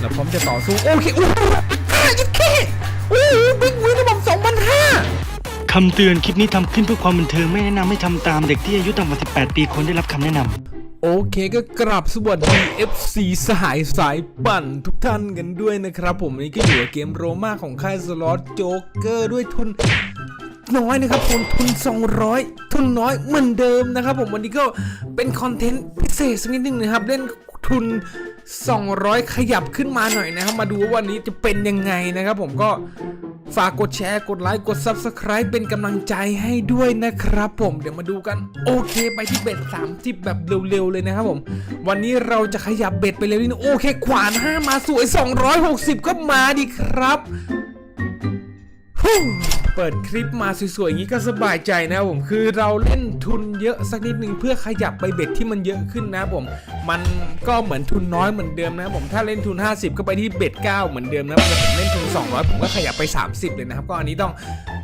เราพร้อมจะต่อสู้ โอเคโอ้โหห้ายิบเคโอ้โหบิ๊กวินระบบสองพันห้าคำเตือนคลิปนี้ทำขึ้นเพื่อความบันเทิงไม่แนะนำให้ทำตามเด็กที่อายุต่ำกว่า 18 ปีควรได้รับคำแนะนำ โอเคก็กราบสวัสดี FC สหายสายปั่นทุกท่านกันด้วยนะครับ ผมวันนี้ก็อยู่กับเกมโรมาของค่ายสล็อตโจ๊กเกอร์ด้วยทุน น้อยนะครับทุนทุน 200 ทุนน้อยเหมือนเดิมนะครับผมวันนี้ก็เป็นคอนเทนต์พิเศษสักนิดนึงนะครับ เล่นทุน 200 ขยับขึ้นมาหน่อยนะครับ มาดูว่าวันนี้จะเป็นยังไงนะครับ ผมก็ฝากกดแชร์กดไลค์กด Subscribe เป็นกำลังใจให้ด้วยนะครับผมเดี๋ยวมาดูกัน โอเคไปที่เบ็ด30 แบบเร็วๆเลยนะครับผม วันนี้เราจะขยับเบ็ดไปเร็วนิดนึงโอเค ขวาน 5 มาสวย 260 ก็มาดีครับฮู้ ปิดคลิปมาสวยๆอย่างนี้ก็สบายใจนะผมคือเราเล่นทุนเยอะสักนิดหนึ่งเพื่อขยับไปเบ็ดที่มันเยอะขึ้นนะผมมันก็เหมือนทุนน้อยเหมือนเดิมนะผมถ้าเล่นทุน 50 ก็ไปที่เบ็ด9เหมือนเดิมนะผมเล่นทุน 200 ผมก็ขยับไป 30 เลยนะครับก็อันนี้ต้อง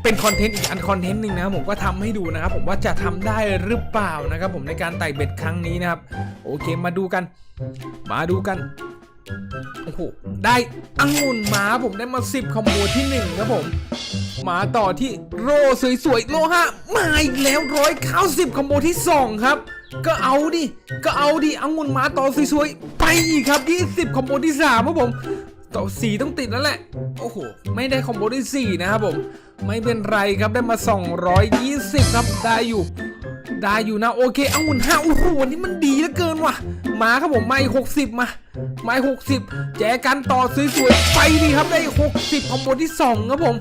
เป็นคอนเทนต์อีกอันคอนเทนต์หนึ่งนะผมก็ทำให้ดูนะครับผมว่าจะทำได้หรือเปล่านะครับผมในการไต่เบ็ดครั้งนี้นะครับโอเคมาดูกัน มาดูกัน โอ้โห ได้องุ่นมาผมได้มา 10คอมโบที่ 1 ครับผม มาต่อที่โรสวยๆ โลฮะมาอีกแล้วร้อยเก้าสิบคอมโบที่ 2 ครับ ก็เอาดิ ก็เอาดิองุ่นมาต่อสวยๆ ไปอีกครับ 20คอมโบที่3ครับผม ต่อสีต้องติดแล้วแหละ โอ้โห ไม่ได้คอมโบที่ 4 นะครับผม ไม่เป็นไรครับได้มา 220 ครับ ได้อยู่ ได้อยู่นะ โอเคองุ่นห้าโอ้โหวันนี้มันดีเหลือเกิน ว่ะ มาครับผมไม่หกสิบมาไม่หกสิบแจกันต่อสวยๆไปดีครับได้หกสิบคอมโบที่สองครับผม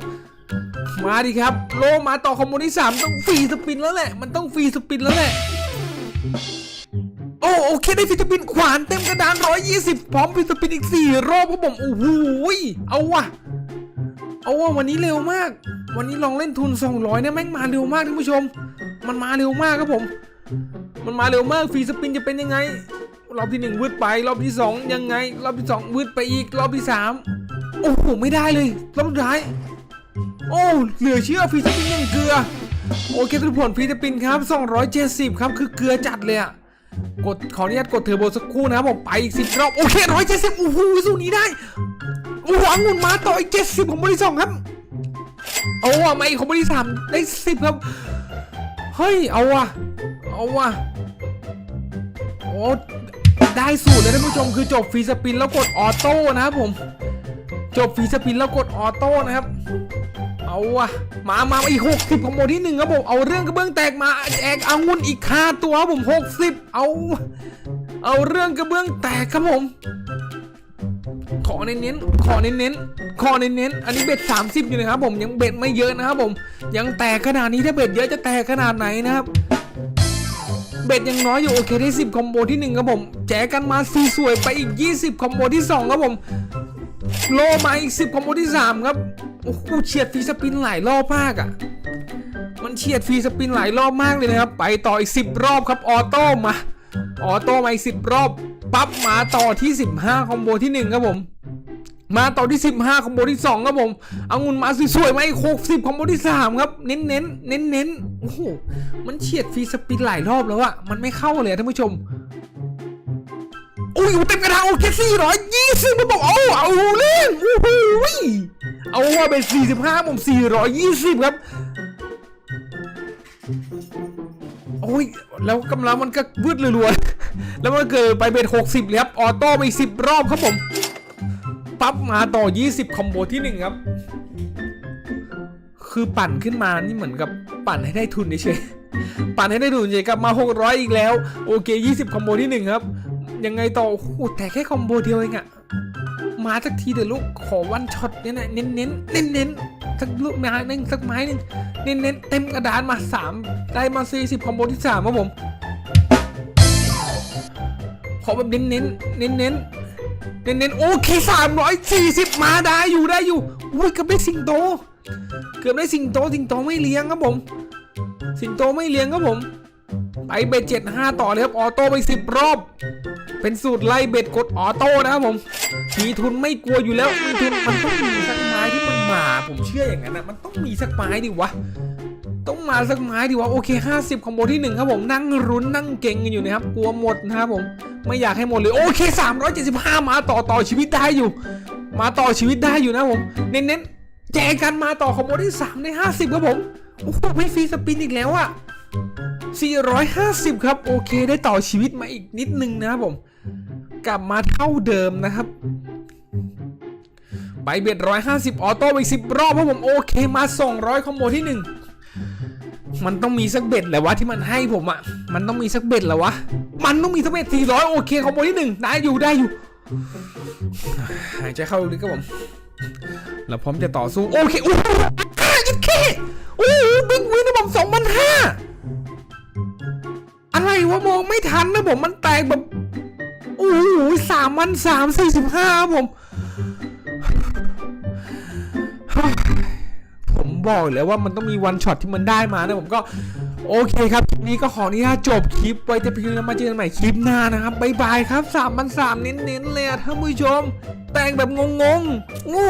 มาดิครับ โลมาต่อคอมโบที่สามต้องฟรีสปินแล้วแหละ มันต้องฟรีสปินแล้วแหละโอ้โอเคได้ฟรีสปินขวานเต็มกระดานร้อยยี่สิบพร้อมฟรีสปินอีกสี่รอบครับผมโอ้โหเอาว่ะ เอาว่าวันนี้เร็วมาก วันนี้ลองเล่นทุน 200เนี่ยแม่งมาเร็วมากท่านผู้ชม มันมาเร็วมากครับผม มันมาเร็วมากฟรีสปินจะเป็นยังไง รอบที่หนึ่งวืดไปรอบที่สองยังไง รอบที่สองวืดไปอีกรอบที่สามโอ้โหไม่ได้เลยรอบสุดท้าย โอ้เหลือเชื่อฟรีสปินยังเกลือ โอเคทุกผลฟรีสปินครับ 270 ครับคือเกลือจัดเลยอะกดขออนุญาตกดเทอร์โบสักครู่นะครับผมไปอีกสิบรอบโอเค170โอ้โหสู้นี้ได้โอ้โหองุ่นมาต่ออีกเจ็ดสิบของบริสองครับ เอาว่ะมาอีกของบริสามได้สิบครับ เฮ้ยเอาว่ะ เอาว่ะโอ้ได้สูตรเลยท่านผู้ชมคือจบฟรีสปินแล้วกดออโต้นะครับผม จบฟรีสปินแล้วกดออโต้นะครับ เอาว่ะมามาอีกหกสิบของโมที่หนึ่งครับผมเอาเรื่องกระเบื้องแตกมาแจกอางุ่นอีกคาตัวครับผมหกสิบเอาเอาเรื่องกระเบื้องแตกครับผม ขอเน้นๆขอเน้นๆขอเน้นๆอันนี้เบ็ด30 อยู่นะครับผมยังเบ็ดไม่เยอะนะครับผม ยังแตกขนาดนี้ถ้าเบ็ดเยอะจะแตกขนาดไหนนะครับ เบ็ดยังน้อยอยู่โอเคได้ 10 คอมโบที่ 1 ครับผม แจกกันมาสีสวยไปอีก 20 คอมโบที่ 2 ครับผม โลมาอีก 10 คอมโบที่ 3 ครับโอ้โหเฉียดฟรีสปินหลายรอบมากอะ่ะมันเฉียดฟรีสปินหลายรอบมากเลยนะครับ ไปต่ออีก 10 รอบครับออโต้มาออโต้มาอีก 10 รอบปั๊บมาต่อที่ 15 คอมโบที่ 1 ครับผม มาต่อที่ 15คอมโบที่2ครับผมเอางุนมาสวยๆมาอีก60คอมโบที่ 3 ครับ เน้นๆเน้นๆโอ้โห มันเฉียดฟรีสปินหลายรอบแล้วอะมันไม่เข้าเลยท่านผู้ชมอุ้ยเต็มกระดานโอเค420มาบอกเอาเอาเล่นโอ้โหเอาว่าเป็น45ผม420ครับโอ้ยแล้วกำลังมันก็วืดรัวๆแล้วมันเกิดไปเป็น60เลยครับออโต้ไปสิบรอบครับผม ปั๊บมาต่อ 20 คอมโบที่ 1 ครับ คือปั่นขึ้นมานี่เหมือนกับปั่นให้ได้ทุนเฉยปั่นให้ได้ทุนเฉยกลับมา 600 อีกแล้ว โอเค 20 คอมโบที่ 1 ครับ ยังไงต่อโอ้โหแต่แค่คอมโบเดียวเองอะมาสักทีเดี๋ยวลูกขอวันช็อตเนี่ยนะเน้นเน้นเน้นเน้นสักลูกไม้หนึ่งสักไม้หนึ่งเน้นเน้นเต็มกระดานมา3ได้มา40คอมโบที่3ครับผมขอแบบเน้นเน้นเน้นเน้น เน้นๆโอเคสามร้อยสี่สิบมาได้อยู่ได้อยู่อุ้ยเกือบได้สิงโต เกือบได้สิงโตสิงโตไม่เลี้ยงครับผม สิงโตไม่เลี้ยงครับผมไปเบ็ดเจ็ดห้าต่อเลยครับออโต้ไปสิบรอบ เป็นสูตรไล่เบ็ดกดออโต้นะครับผมมีทุนไม่กลัวอยู่แล้วมีทุนมันต้องมีสักไม้ที่มันมา ผมเชื่ออย่างนั้นนะมันต้องมีสักไม้ดิวะ ต้องมาสักไม้ดิวะโอเค 50คอมโบที่1ครับผมนั่งรุ้นนั่งเก่งกันอยู่นะครับกลัวหมดนะครับผมไม่อยากให้หมดเลยโอเค 375 มาต่อต่อชีวิตได้อยู่ มาต่อชีวิตได้อยู่นะผมเน้นๆแจกกันมาต่อคอมโบที่ 3 ใน 50 ครับผมโอ้โหไม่ฟรีสปินอีกแล้วอะ450 ครับโอเค ได้ต่อชีวิตมาอีกนิดนึงนะครับผม กลับมาเท่าเดิมนะครับใบเบ็ดร้อยห้าสิบออโต้ไปสิบรอบเพราะผมโอเคมาสองร้อยคอมโบที่หนึ่ง มันต้องมีสักเบ็ดแหละวะที่มันให้ผมอะมันต้องมีสักเบ็ดแหละวะ มันต้องมีสักเบ็ดสี่ร้อยโอเคคอมโบที่หนึ่งได้อยู่ได้อยู่ หายใจเข้าลึกครับผมแล้วพร้อมจะต่อสู้โอเคโอ้โหห้ายัดเคโอ้โหบิ๊กวินนะผมสองพันห้าอะไรวะมองไม่ทันนะผมมันแตกแบบโอ้โหสามพันสามสี่สิบห้าผม บอกเลยว่ามันต้องมีวันช็อตที่มันได้มานะผมก็โอเคครับ คลิปนี้ก็ขออนุญาตจบคลิปไว้แต่เพียงแล้วมาเจอกันใหม่คลิปหน้านะครับบ๊ายบายครับสามพันสามเน้นๆเลยอะท่านผู้ชม แต่งแบบงงๆงู